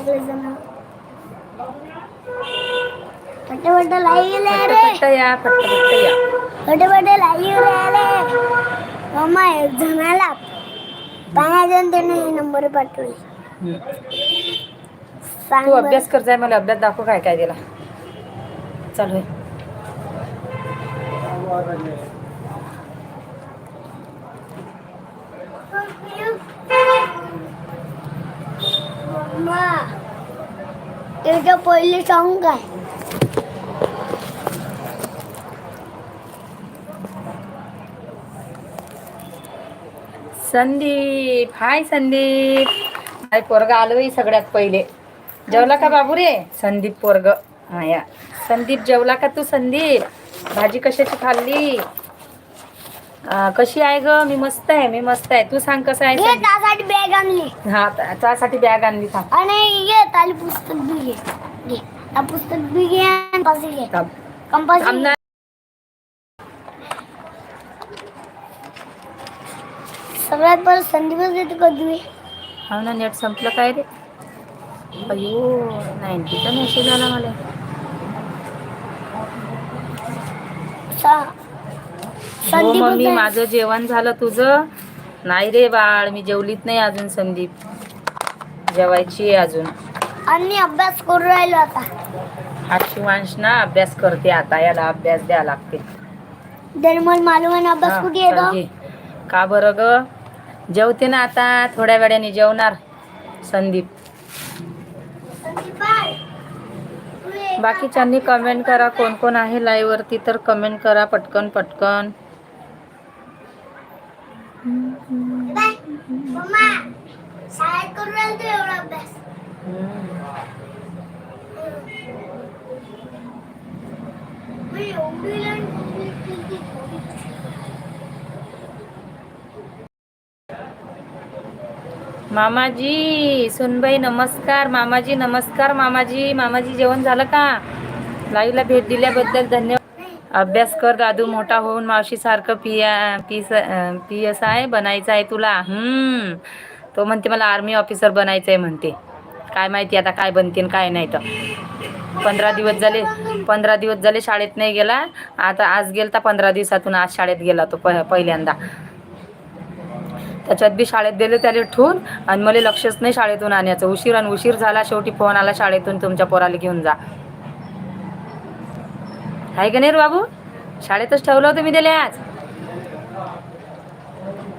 सगळे जण पटापट लाईव्ह गेले रे फट्ट या लाईव्ह मम्मा एक जणाला नंबर पाठवले. सांग तू बरं. अभ्यास कर जाय मला अभ्यास दाखव काय काय दिला. चालू आहे. मम्मा पहिले सॉंग काय? संदीप हाय संदीप. हाय पोरग आलोय सगळ्यात पहिले. जेवला का बाबू रे संदीप पोरग. हा संदीप जेवला का तू संदीप? भाजी कशाची खाल्ली? आ, कशी आहे ग? मी मस्त आहे मी मस्त आहे. तू सांग कसं आहे घे? त्यासाठी बॅग आणली. हा त्यासाठी बॅग आणली थांब. आणि घे ताली पुस्तक बी घे. घे. पुस्तक बी घे आणि कंपास घे. थांब. कंपास थांब ना. सगळ्यात पहिले संदीपच येते कधी हा ना नेट संपलं काय रे? अयो नाईन्टीचा मेसेज आला मला. हो मम्मी माझं जेवण झालं तुझं? नाही रे बाळ मी जेवलीत नाही अजून संदीप. जेवायची अजून. आणि अभ्यास करू राहिलो आता. हा शिवांश ना अभ्यास करते आता याला अभ्यास द्या लागते. अभ्यास कुठे येतो. का बरं ग? जेवते ना आता थोड्या वेळाने जेवणार संदीप. बाकीच्यांनी कमेंट करा कोण कोण आहे लाईव्ह वरती तर कमेंट करा पटकन पटकन मम्मा शाळेत करू राहिलो तू एवढा अभ्यास मी एवढी लाईन complete केली थोडी. मामाजी सुनबाई नमस्कार. मामाजी नमस्कार मामाजी. मामाजी जेवण झालं का? लाईव्हला भेट दिल्याबद्दल धन्यवाद. अभ्यास कर दादू मोठा होऊन मावशीसारखं P P P S I बनायचं आहे तुला तो म्हणते मला आर्मी ऑफिसर बनायचं आहे म्हणते. काय माहिती आता काय बनते काय नाही तर. पंधरा दिवस झाले पंधरा दिवस झाले शाळेत नाही गेला. आता आज गेलता पंधरा दिवसातून आज शाळेत गेला तो प पहिल्यांदा. त्याच्यात बी शाळेत दिले त्याला ठेवून आणि मला लक्षच नाही शाळेतून आणायचं. उशीर आणि उशीर झाला शेवटी फोन आला शाळेतून तुमच्या पोराला घेऊन जा. आहे का नाही रे बाबू? शाळेतच ठेवलं होतं मी त्याला आज.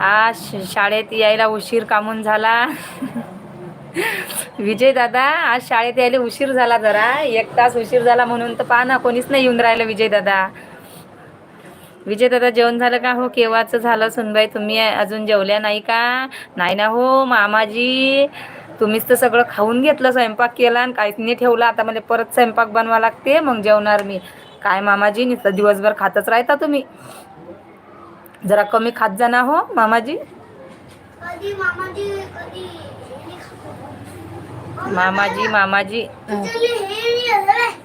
आज शाळेत यायला उशीर कामून झाला. विजय दादा आज शाळेत यायला उशीर झाला जरा. एक तास उशीर झाला म्हणून तर पहा ना कोणीच नाही येऊन राहिलं विजय दादा. विजय दादा जेवण झालं का हो? केव्हाचं झालं सुनबाई? तुम्ही अजून जेवल्या नाही का? नाही ना हो मामाजी. तुम्हीच तर सगळं खाऊन घेतलं स्वयंपाक केला आणि काहीच नाही ठेवला. आता मला परत स्वयंपाक बनवा लागते मग जेवणार मी. काय मामाजी नुसतं दिवसभर खातच राहता तुम्ही. जरा कमी खात जा ना हो मामाजी. मामाजी. मामाजी.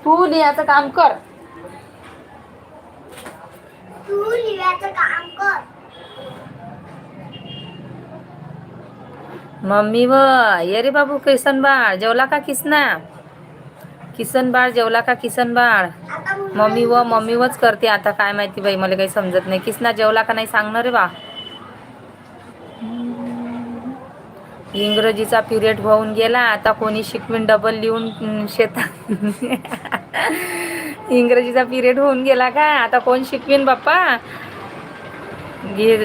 तू लिहायचं काम कर. तू लिहायचं काम कर. मम्मी व ये रे बाबू किसन बाळ जेवला का किसना? किसन बाळ जेवला का किसन बाळ मम्मी व मम्मी वच करते आता काय माहिती बाई मला काही समजत नाही. किसना जेवला का नाही सांगणार रे बा. इंग्रजीचा पिरियड होऊन गेला आता कोणी शिकवीन डबल लिहून शेतात. इंग्रजीचा पिरियड होऊन गेला का? आता कोण शिकवीन बाप्पा? घे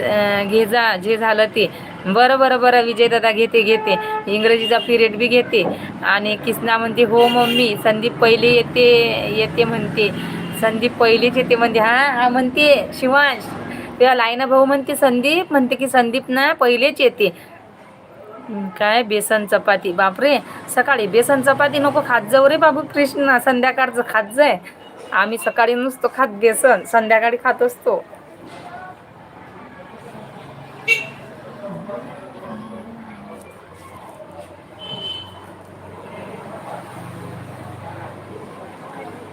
घे जा जे झालं ते. बरं बरं बरं. विजय दादा घेते घेते. इंग्रजीचा पिरियड बी घेते. आणि किसना म्हणते हो मम्मी. संदीप पहिले येते येते म्हणते. संदीप पहिलीच येते म्हणते. हा हा म्हणते. शिवांश. तेव्हा लायना भाऊ म्हणते संदीप. म्हणते की संदीप ना पहिलेच येते. काय बेसन चपाती. बापरे. सकाळी बेसन चपाती नको खात जाऊ रे बाबू कृष्णा. संध्याकाळचं खात जाय. आम्ही सकाळी नुसतो खात बेसन. संध्याकाळी खात असतो.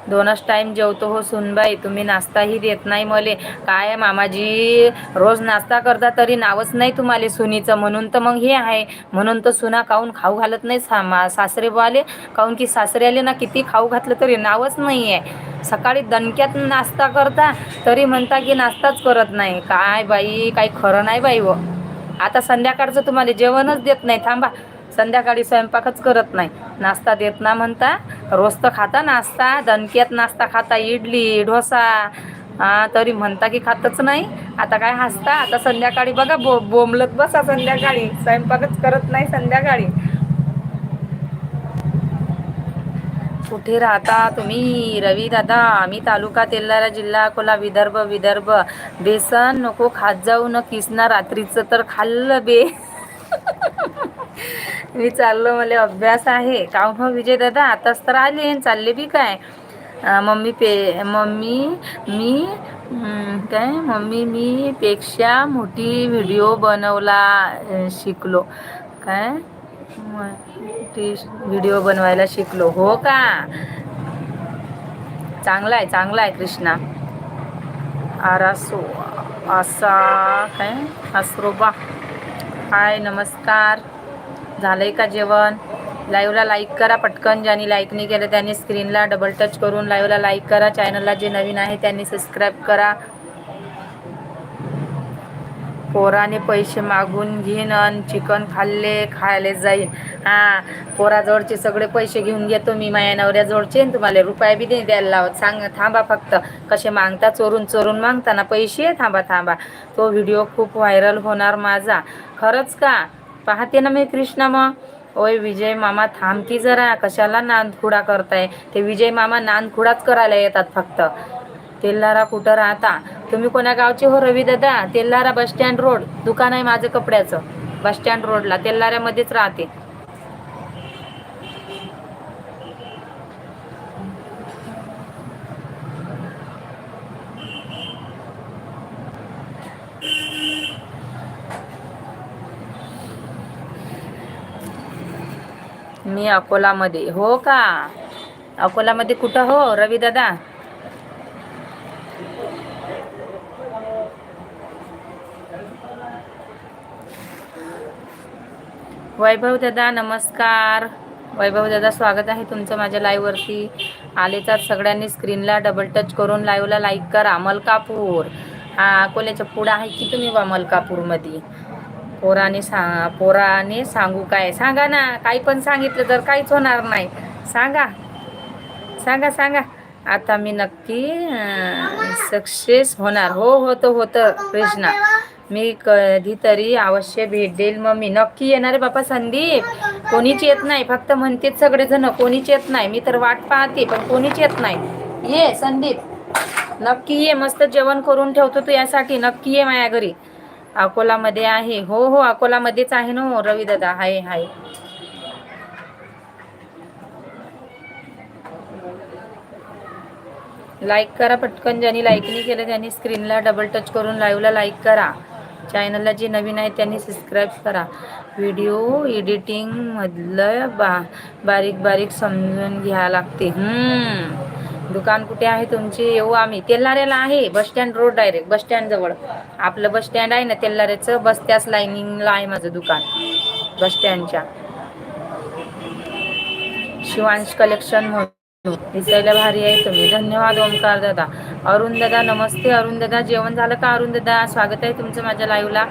दोनच टाईम जेवतो हो सुनबाई. तुम्ही नाश्ताही देत नाही मले. काय मामाजी? रोज नाश्ता करता तरी नावच नाही तुम्हाला सुनीचं. म्हणून तर मग हे आहे. म्हणून तर सुना काहून खाऊ घालत नाही सा सासरे बुवाले काहून की सासरे आले ना किती खाऊ घातलं तरी नावच नाही आहे सकाळी दणक्यात नाश्ता करता तरी म्हणता की नाश्ताच करत नाही. काय बाई? काही खरं नाही बाई व आता संध्याकाळचं तुम्हाला जेवणच देत नाही. थांबा. संध्याकाळी स्वयंपाकच करत नाही. नाश्ता देत ना म्हणता रोज तर खाता नाश्ता दणक्यात नाश्ता खाता इडली डोसा तरी म्हणता की खातच नाही. आता काय हसता? आता संध्याकाळी बघा बो बोंबलत बसा संध्याकाळी. स्वयंपाकच करत नाही संध्याकाळी. कुठे राहता तुम्ही? रवी दादा आम्ही तालुका तेल्लारा जिल्हा अकोला विदर्भ विदर्भ. बेसन नको खात जाऊ न किसना रात्रीचं तर खाल्लं बे. मी चाललो मला अभ्यास आहे. का हो विजय दादा आताच तर आले चालले बी काय? मम्मी पे मम्मी मी काय? मम्मी मी पेक्षा मोठी व्हिडिओ बनवला शिकलो. काय? व्हिडिओ बनवायला शिकलो. हो का? चांगला आहे चांगला आहे कृष्णा. आरासो असा काय? आसरोबा. हाय नमस्कार. झालंय का जेवण? लाईव्हला लाईक करा पटकन. ज्यांनी लाईक नाही केलं त्यांनी स्क्रीनला डबल टच करून लाईव्हला लाईक करा. चॅनलला जे नवीन आहे त्यांनी सबस्क्राईब करा. पोराने पैसे मागून घेईन अन चिकन खाल्ले खायला जाईन. हां पोराजवळचे सगळे पैसे घेऊन घेतो मी. माझ्या नवऱ्याजवळचे तुम्हाला रुपये बी नाही द्यायला लावत. सांग थांबा फक्त. कसे मागता? चोरून चोरून मागताना पैसे. थांबा थांबा. तो व्हिडिओ खूप व्हायरल होणार माझा. खरंच का? पाहते ना मी कृष्णा मग. ओय विजय मामा थांब की जरा. कशाला नांदखुडा करताय? ते विजय मामा नांदखुडाच करायला येतात फक्त. तेल्लारा कुठं राहता? तुम्ही कोण्या गावचे हो रवी दादा? Tellara bus stand road. दुकान आहे माझं कपड्याचं. बस स्टँड रोडला. तेल्लाऱ्यामध्येच राहते. मी अकोलामध्ये. हो का? अकोलामध्ये कुठं हो रवी दादा? वैभव दादा नमस्कार. वैभव दादा स्वागत आहे तुमचं माझ्या लाईव्हवरती तर सगळ्यांनी स्क्रीनला डबल टच करून लाईव्हला लाईक करा मलकापूर. हा अकोल्याच्या पुढं आहे की तुम्ही वा मलकापूरमध्ये? पोराने सा पोराने सांगू काय? सांगा ना. काही पण सांगितलं तर काहीच होणार नाही. सांगा. सांगा सांगा. आता मी नक्की सक्सेस होणार. हो होतं होतं कृष्णा. मी कधीतरी अवश्य भेट देईल. मग मी नक्की येणार आहे बापा संदीप. कोणीच येत नाही. फक्त म्हणतेच सगळेजण कोणीच येत नाही. मी तर वाट पाहते पण कोणीच येत नाही. ये संदीप. नक्की ये. मस्त जेवण करून ठेवतो तू यासाठी. नक्की ये माझ्या घरी. अकोलामध्ये आहे. हो हो अकोलामध्येच आहे ना हो रवी दादा हाय हाय. लाईक करा पटकन. ज्यांनी लाईक नाही केलं त्यांनी स्क्रीनला डबल टच करून लाईव्हला लाईक करा. चॅनलला जे नवीन आहे त्यांनी सबस्क्राईब करा. व्हिडिओ एडिटिंगमधलं बा बारीक बारीक समजून घ्या लागते. हम्म. दुकान कुठे आहे तुमची? येऊ आम्ही. तेल्लाऱ्याला आहे bus stand road direct bus stand जवळ. आपलं बस स्टँड आहे ना तेल्लाऱ्याचं बस त्याच लाईनिंगला आहे माझं दुकान बस स्टँडच्या. शिवांश कलेक्शन म्हणून. दिसायला भारी आहे तुम्ही. धन्यवाद ओमकार दादा. अरुण दादा नमस्ते. अरुण दादा जेवण झालं का अरुण दादा स्वागत आहे तुमचं माझ्या लाईव्हला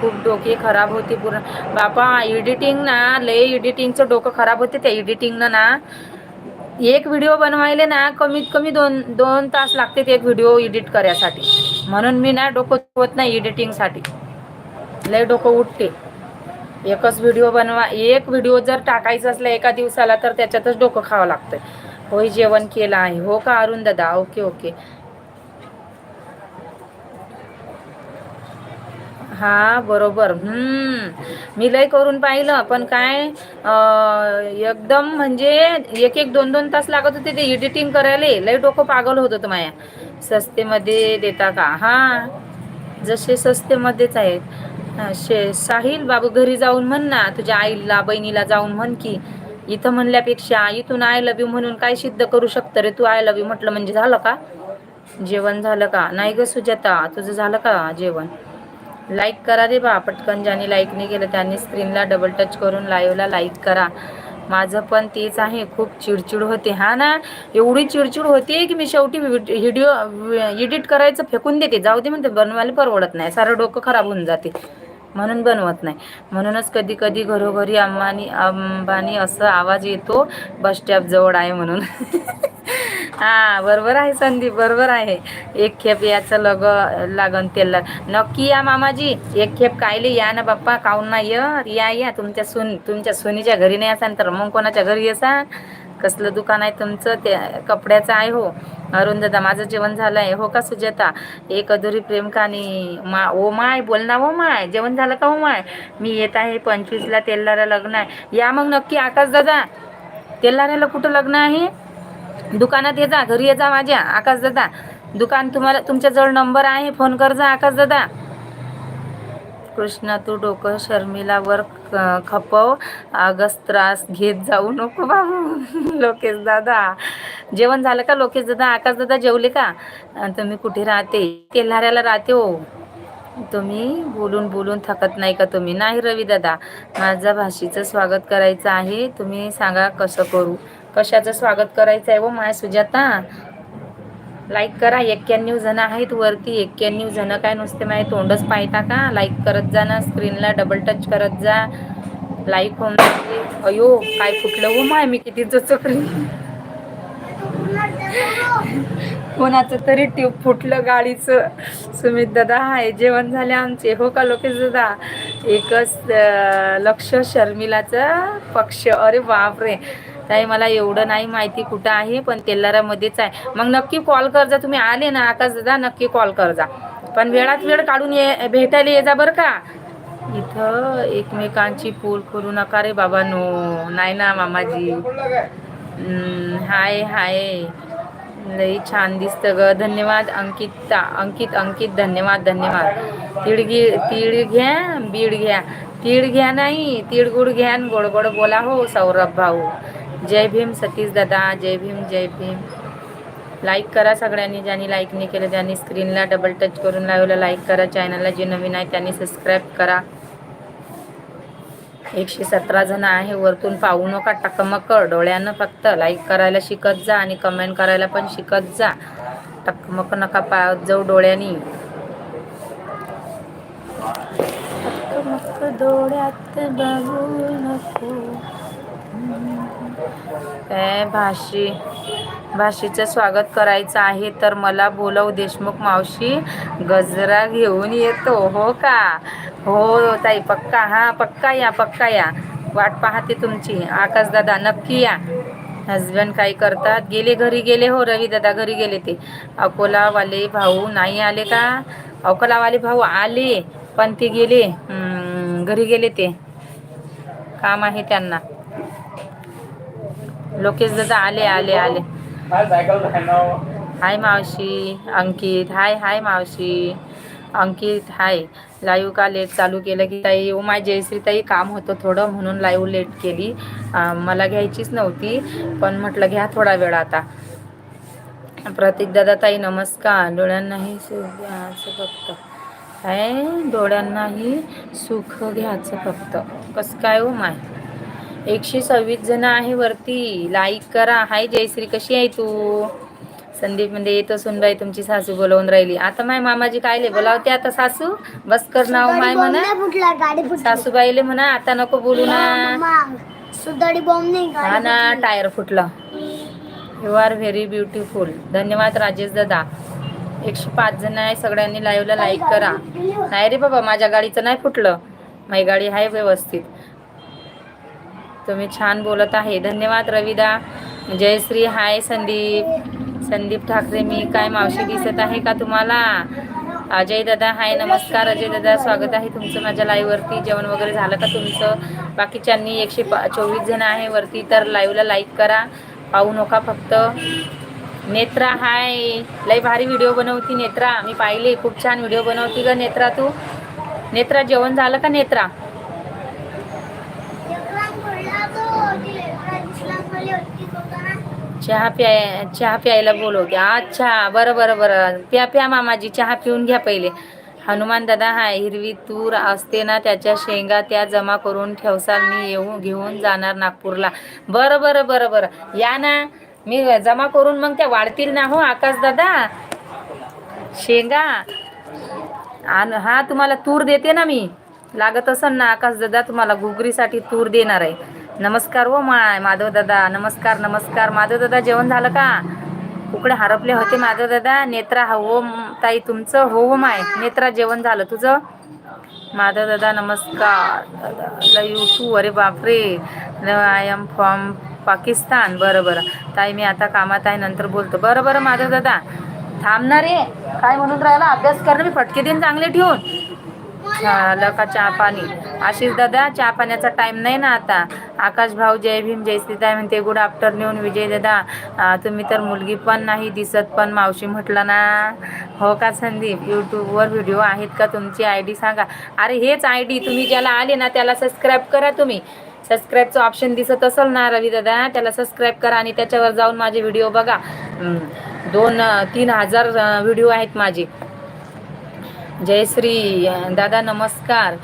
खूप डोके खराब होते पूर्ण. बापा एडिटिंग ना लय एडिटिंगचं डोकं खराब होते त्या एडिटिंगनं ना. एक व्हिडिओ बनवायले ना कमीत कमी दोन दोन तास लागतात एक व्हिडिओ एडिट करायसाठी. म्हणून मी ना डोकं होत नाही एडिटिंगसाठी लय डोकं उठते. एकच व्हिडिओ बनवा एक व्हिडिओ जर टाकायचा असला एका दिवसाला तर त्याच्यातच डोकं खावं लागतंय. होय जेवण केलं आहे. हो का अरुण दादा? Okay okay. हा बरोबर. हम्म. मी लय करून पाहिलं पण काय एकदम म्हणजे एक एक दोन दोन तास लागत होते ते एडिटिंग करायला. लय डोकं पागल होत होतं माया. सस्तेमध्ये देता का? हा. जसे सस्तेमध्येच आहेत. शे साहिल बाबू घरी जाऊन म्हण ना तुझ्या आईला बहिणीला जाऊन म्हण की इथं म्हणल्यापेक्षा इथून आय लव्ह यू म्हणून काय सिद्ध करू शकतं रे तू? आय लव्ह यू म्हटलं म्हणजे झालं का? जेवण झालं का? नाही ग सुजाता तुझं झालं का जेवण? लाईक करा रे बा. पटकन ज्यांनी लाईक नाही केलं त्यांनी स्क्रीनला डबल टच करून लाईव्हला लाईक करा. माझं पण तेच आहे. खूप चिडचिड होते. हा ना? एवढी चिडचिड होते की मी शेवटी व्हिडिओ एडिट करायचं फेकून देते. जाऊ दे म्हणते बनवायला परवडत नाही. सारं डोकं खराब होऊन जाते. म्हणून बनवत नाही. म्हणूनच कधी कधी घरोघरी अंबानी अंबानी असं आवाज येतो बस स्टॉपजवळ आहे म्हणून. हा बरोबर आहे संदीप बरोबर आहे. एक खेप याचं लग लागन तेल नक्की या मामाजी एक खेप कायले या ना बाप्पा काऊन ना या या तुमच्या सुन तुमच्या सुनीच्या घरी नाही असाल तर मग कोणाच्या घरी येसान कसलं दुकान आहे तुमचं? ते कपड्याचं आहे हो. अरुण दादा माझं जेवण झालं आहे हो का सुजाता? एक अधुरी प्रेम कहाणी मा ओ माय बोल ना ओ माय. जेवण झालं का ओ माय? मी येत आहे पंचवीसला तेलारा लग्न आहे या मग नक्की आकाश दादा तेलाऱ्याला कुठं लग्न आहे? दुकानात ये जा घरी ये जा माझ्या आकाश दादा. दुकान तुम्हाला तुमच्याजवळ नंबर आहे फोन कर जा आकाश दादा. कृष्णा तू डोकं शर्मिलावर वर खपव. आगस त्रास घेत जाऊ नको बाबू. लोकेश दादा. जेवण झालं का लोकेश दादा? आकाश दादा जेवले का? तुम्ही कुठे राहते? तेल्हाऱ्याला राहते हो. तुम्ही बोलून बोलून थकत नाही का तुम्ही? नाही रवी दादा. माझं भाषेचं स्वागत करायचं आहे. तुम्ही सांगा कसं करू? कशाचं स्वागत करायचं आहे हो, व माय सुजाता? लाईक करा एक्क्याण्णव जण आहेत वरती. एक्क्याण्णव जण काय नुसते माझे तोंडच पाहता का? लाईक करत जा ना स्क्रीनला डबल टच करत जा. लाईक होऊन अयो काय फुटलं हो माय? मी किती चकली कोणाचं तरी ट्यूब फुटलं गाडीचं. सुमित दादा हाय जेवण झाले आमचे. हो का लोकेश दादा? एकच लक्ष शर्मिलाचं पक्ष. अरे बापरे. ताई मला एवढं नाही माहिती कुठं आहे पण तेलारामध्येच आहे. मग नक्की कॉल कर जा तुम्ही आले ना आकाश दादा नक्की कॉल कर जा पण वेळात वेळ काढून ये भेटायला ये जा बरं का. इथं एकमेकांची पूल करू नका रे बाबा नो नाही ना मामाजी. हाय हाय. लई छान दिसतं ग. धन्यवाद अंकिता अंकित अंकित धन्यवाद धन्यवाद. तीळ घे तीळ घ्या बीड घ्या. तीळ घ्या नाही तीळ गुड घ्या गोडगोड बोला हो सौरभ भाऊ. जय भीम सतीश दादा जय भीम जय भीम. लाईक करा सगळ्यांनी ज्यांनी लाईक नाही केलं त्यांनी स्क्रीनला डबल टच करून लावलं लाईक करा. चॅनलला जे नवीन आहे त्यांनी सबस्क्राईब करा. एकशे सतरा जण आहे वरतून पाहू नका टकमक डोळ्यानं फक्त लाईक करायला शिकत जा आणि कमेंट करायला पण शिकत जा. टकमक नका पाहत जाऊ डोळ्यानी. टकमक डोळ्यात बघू नको. भाषी. भाषेचं स्वागत करायचं आहे तर मला बोलव देशमुख मावशी. गजरा घेऊन येतो हो का? हो ताई पक्का हा पक्का या पक्का या. वाट पाहते तुमची. आकाश दादा नक्की या. हजबंड काय करतात? गेले घरी गेले हो रवी दादा घरी गेले ते. अकोलावाले भाऊ नाही आले का? अकोलावाले भाऊ आले पण ते गेले. घरी गेले ते. काम आहे त्यांना. लोकेश दादा आले आले आले. हाय मावशी अंकित. हाय हाय मावशी. अंकित हाय. लाईव्ह का लेट चालू केलं की ताई ओ माय जयश्री ताई काम होतं थोडं म्हणून लाईव्ह लेट केली. मला घ्यायचीच नव्हती पण म्हटलं घ्या थोडा वेळ आता. प्रतीक दादा ताई नमस्कार. डोळ्यांनाही सुख घ्यायचं फक्त. काय डोळ्यांनाही सुख घ्यायचं फक्त. कसं काय हो माय? एकशे सव्वीस जण आहे वरती. लाईक करा. हाय जयश्री. कशी आहे तू? संदीप म्हणजे येतो सुनबाई तुमची सासू बोलवून राहिली. आता माय मामाजी कायले बोलावते आता सासू? बस कर नाव माय म्हणा. सासूबाईले म्हणा आता नको बोलू ना. बॉम्ब नाही हा ना. टायर फुटलं. यू आर व्हेरी ब्युटिफुल धन्यवाद राजेश दादा. एकशे पाच जण आहे सगळ्यांनी लाईव्हला लाईक करा. नाही रे बाबा माझ्या गाडीचं नाही फुटलं. माझी गाडी आहे व्यवस्थित. तुम्ही छान बोलत आहे. धन्यवाद रविदा. जयश्री हाय संदीप. संदीप ठाकरे मी काय मावशी दिसत आहे का तुम्हाला? अजय दादा हाय नमस्कार. अजय दादा स्वागत आहे तुमचं माझ्या लाईव्हवरती जेवण वगैरे झालं का तुमचं? बाकीच्यांनी एकशे पा चोवीस जण आहे वरती तर लाईव्हला लाईक करा. पाहू नका फक्त. नेत्रा हाय. लई भारी व्हिडिओ बनवती नेत्रा. मी पाहिले खूप छान व्हिडिओ बनवती ग नेत्रा तू. नेत्रा जेवण झालं का नेत्रा लेकरांना फोडला तो, ती लेकरांना बनवली होती स्वतः चहा प्याय चहा प्यायला बोलवते हो अच्छा बरं बरं बरं. प्या प्या मामाजी चहा पिऊन घ्या पहिले. हनुमान दादा हा हिरवी तूर असते ना त्याच्या शेंगा त्या जमा करून ठेवसाल मी येऊ घेऊन जाणार नागपूरला. बरं बरं बरं बरं. या ना मी जमा करून मग त्या वाढतील ना हो आकाश दादा? शेंगा? आणि हा तुम्हाला तूर देते ना मी. लागत असेल ना आकाश दादा तुम्हाला घुगरीसाठी तूर देणार आहे. नमस्कार हो माय माधव दादा. नमस्कार नमस्कार. माधव दादा जेवण झालं का? उकडे हरपले होते माधव दादा. नेत्रा हो, हो ताई तुमचं? हो हो माय. नेत्रा जेवण झालं तुझं? माधव दादा नमस्कार. दादा लव टू. अरे बापरे. I'm from Pakistan. बरं बरं. ताई मी आता कामात आहे नंतर बोलतो. बरं बरं माधव दादा. थांबणार आहे? काय म्हणून राहिला? अभ्यास करणं मी फटके देईन चांगले ठेवून. झालं का चहा पाणी. आशिष दादा चहा पाण्याचा टाईम नाही ना आता. आकाश भाऊ जय भीम जय सीता म्हणते गुड आफ्टरनून विजय दादा. तुम्ही तर मुलगी पण नाही दिसत पण मावशी म्हटलं ना. हो का संदीप? यूट्यूबवर व्हिडिओ आहेत का? तुमची आय डी सांगा. अरे हेच आय डी तुम्ही ज्याला आले ना त्याला सबस्क्राईब करा तुम्ही. सबस्क्राईबचं ऑप्शन दिसत असेल ना रवी दादा त्याला सबस्क्राईब करा आणि त्याच्यावर जाऊन माझे व्हिडिओ बघा. दोन तीन हजार व्हिडिओ आहेत माझे. जयश्री दादा नमस्कार.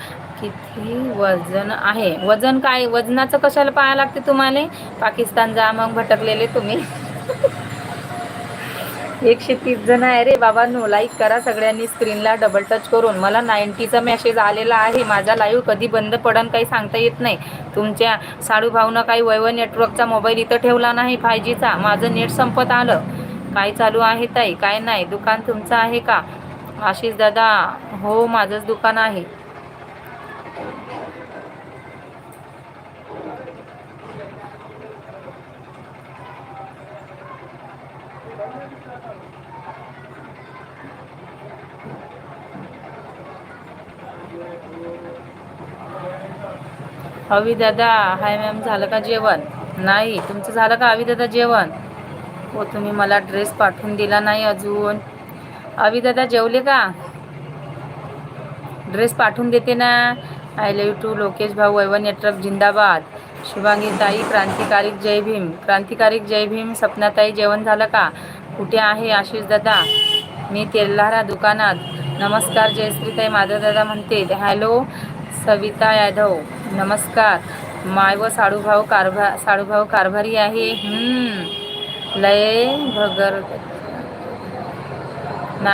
किती वजन आहे? वजन काय? वजनाचं कशाला पाहायला लागते तुम्हाला? पाकिस्तान जा मग भटकलेले तुम्ही. एकशे तीस जण आहे रे बाबा नो लाईक करा सगळ्यांनी स्क्रीनला डबल टच करून. मला नाईन्टीचा मेसेज आलेला आहे. माझा लाईव्ह कधी बंद पडन काही सांगता येत नाही. तुमच्या साडू भाऊनं काही वैव नेटवर्कचा मोबाईल इथं ठेवला नाही फाय जीचा माझं नेट संपत आलं. काय चालू आहे ताई? काय नाही? दुकान तुमचं आहे का? आशिष दादा हो माझंच दुकान आहे. अवी दादा हाय मॅम झालं का जेवण? नाही तुमचं झालं का अवी दादा जेवण? हो तुम्ही मला ड्रेस पाठवून दिला नाही अजून. अवी दादा जेवले का? ड्रेस पाठवून देते ना. आय लव टू लोकेश भाऊ वैवन नेटवर्क जिंदाबाद. शुभांगी ताई क्रांतिकारिक जय भीम. क्रांतिकारिक जय भीम सपनाताई जेवण झालं का? कुठे आहे आशिष दादा? मी तेल्हारा दुकानात. नमस्कार जयश्रीताई माधव दादा म्हणते. हॅलो सविता यादव. नमस्कार. माय व साडूभाऊ कारभा साडूभाऊ कारभारी आहे. लय भगर